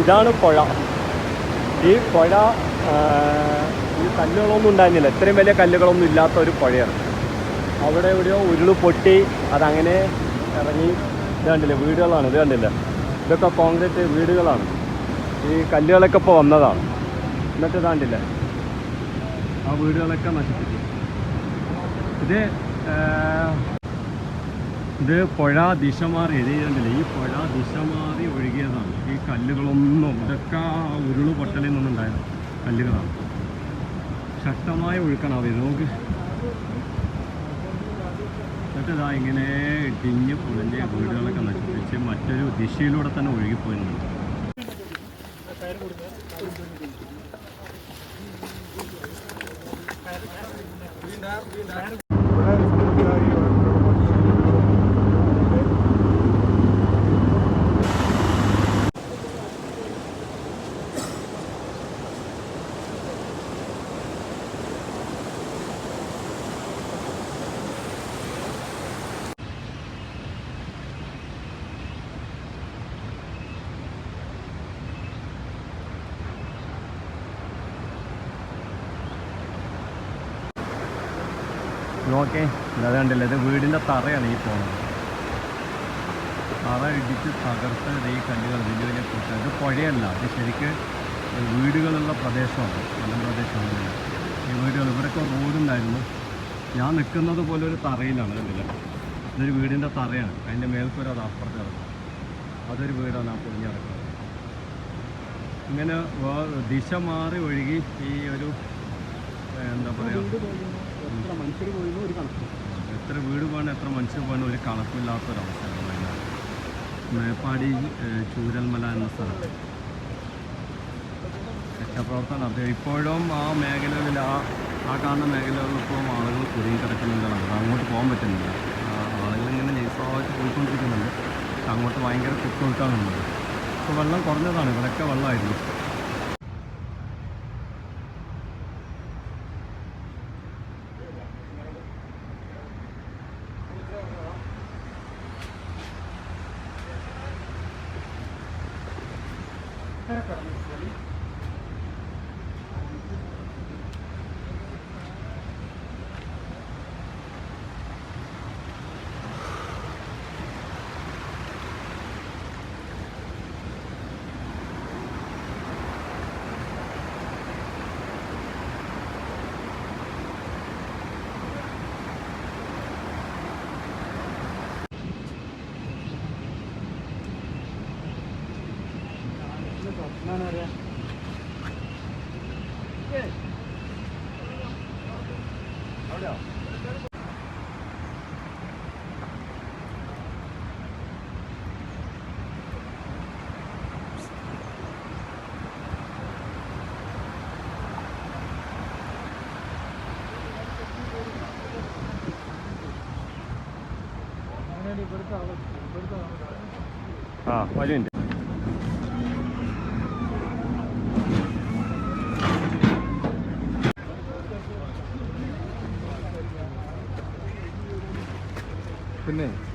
ഇതാണ് പുഴ. ഈ പുഴ ഈ കല്ലുകളൊന്നും ഉണ്ടായിരുന്നില്ല. ഇത്രയും വലിയ കല്ലുകളൊന്നും ഇല്ലാത്ത ഒരു പുഴയാണ്. അവിടെ എവിടെയോ ഉരുൾ പൊട്ടി അതങ്ങനെ ഇറങ്ങി. ഇത് കണ്ടില്ല? വീടുകളാണ്. ഇത് കണ്ടില്ല? ഇതൊക്കെ കോൺക്രീറ്റ് വീടുകളാണ്. ഈ കല്ലുകളൊക്കെ ഇപ്പോൾ വന്നതാണ്. എന്നിട്ട് ഇതാണ്ടില്ല ആ വീടുകളൊക്കെ നശിപ്പിച്ചു. ഇത് ഇത് പുഴ ദിശ മാറി ഇത് കണ്ടില്ലേ ഈ പുഴ ദിശ മാറി ഒഴുകിയതാണ്. ഈ കല്ലുകളൊന്നും ഇതൊക്കെ ഉരുൾ പൊട്ടലിൽ നിന്നുണ്ടായ കല്ലുകളാണ്. ശക്തമായ ഒഴുക്കാണ് അവർ നമുക്ക് ഇതാ ഇങ്ങനെ ഇടിഞ്ഞ് പൊളിഞ്ഞ് വീടുകളൊക്കെ നശിപ്പിച്ച് മറ്റൊരു ദിശയിലൂടെ തന്നെ ഒഴുകിപ്പോയിട്ടുണ്ട്. നോക്കേ അത് കണ്ടില്ല ഇത് വീടിന്റെ തറയാണ് ഈ പോകുന്നത് തറ ഇടിച്ച് തകർത്ത് ഈ കല്ലുകൾ വലിയ വലിയ കൂട്ടം ഇത് പുഴയല്ല ഇത് ശരിക്ക് വീടുകളുള്ള പ്രദേശമാണ് മലമ്പ്രദേശമാണ് ഈ വീടുകൾ ഇവിടെയൊക്കെ റോഡുണ്ടായിരുന്നു. ഞാൻ നിൽക്കുന്നത് പോലെ ഒരു തറയിലാണ് കണ്ടില്ല? ഇതൊരു വീടിന്റെ തറയാണ് അതിന്റെ മേൽക്കൊരു അത് അപ്പുറത്ത് കിടക്കും. അതൊരു വീടാണ് ആ പൊളിഞ്ഞിറക്കുന്നത് ഇങ്ങനെ ദിശ മാറി ഒഴുകി ഈ ഒരു എന്താ പറയുക മനുഷ്യർ പോയിരുന്നു? ഒരു കണക്ക്. എത്ര വീട് പോകണം എത്ര മനുഷ്യർ പോകണം ഒരു കണക്കില്ലാത്തൊരവസ്ഥയാണ് വയനാട് മേപ്പാടി ചൂരൽമല എന്ന സ്ഥലത്ത്. രക്ഷാപ്രവർത്തനം നടത്തി. ഇപ്പോഴും ആ മേഖലകളിൽ ആ ആ കാണുന്ന മേഖലകളിൽ ഇപ്പോഴും ആളുകൾ കുടുങ്ങി കിടക്കുന്നുണ്ടാണ് അത് അങ്ങോട്ട് പോകാൻ പറ്റുന്നില്ല. ആ, ആളുകൾ ഇങ്ങനെ പോയിക്കൊണ്ടിരിക്കുന്നുണ്ട്. അങ്ങോട്ട് ഭയങ്കര കുത്തൊഴുക്കാണുള്ളത് ഇപ്പോൾ വെള്ളം കുറഞ്ഞതാണ്. ഇവിടെയൊക്കെ വെള്ളമായിരുന്നു. Para para ആ ഒരു connect.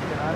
പിന്നെ ആ